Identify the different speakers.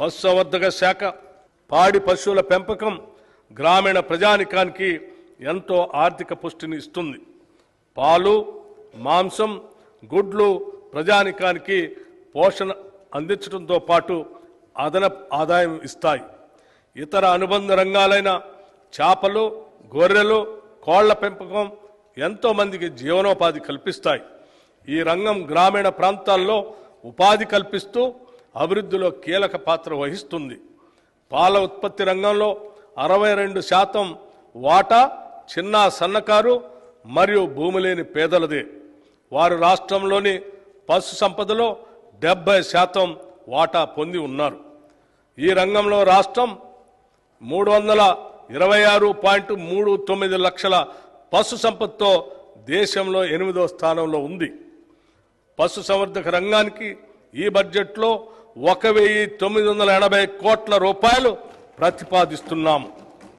Speaker 1: పశుసంవర్ధక శాఖ పాడి పశువుల పెంపకం గ్రామీణ ప్రజానికానికి ఎంతో ఆర్థిక పుష్టిని ఇస్తుంది. పాలు మాంసం గుడ్లు ప్రజానికానికి పోషణ అందించడంతో పాటు అదనపు ఆదాయం ఇస్తాయి. ఇతర అనుబంధ రంగాలైన చేపలు గొర్రెలు కోళ్ళ పెంపకం ఎంతో మందికి జీవనోపాధి కల్పిస్తాయి. ఈ రంగం గ్రామీణ ప్రాంతాల్లో ఉపాధి కల్పిస్తూ అభివృద్ధిలో కీలక పాత్ర వహిస్తుంది. పాల ఉత్పత్తి రంగంలో అరవై రెండు శాతం వాటా చిన్న సన్నకారు మరియు భూమి లేని పేదలదే. వారు రాష్ట్రంలోని పశు సంపదలో డెబ్బై శాతం వాటా పొంది ఉన్నారు. ఈ రంగంలో రాష్ట్రం మూడు వందల ఇరవై ఆరు పాయింట్ మూడు తొమ్మిది లక్షల పశు సంపదతో దేశంలో ఎనిమిదో స్థానంలో ఉంది. పశు సంవర్ధక రంగానికి ఈ బడ్జెట్లో ఒక వెయ్యి తొమ్మిది వందల ఎనభై కోట్ల రూపాయలు ప్రతిపాదిస్తున్నాము.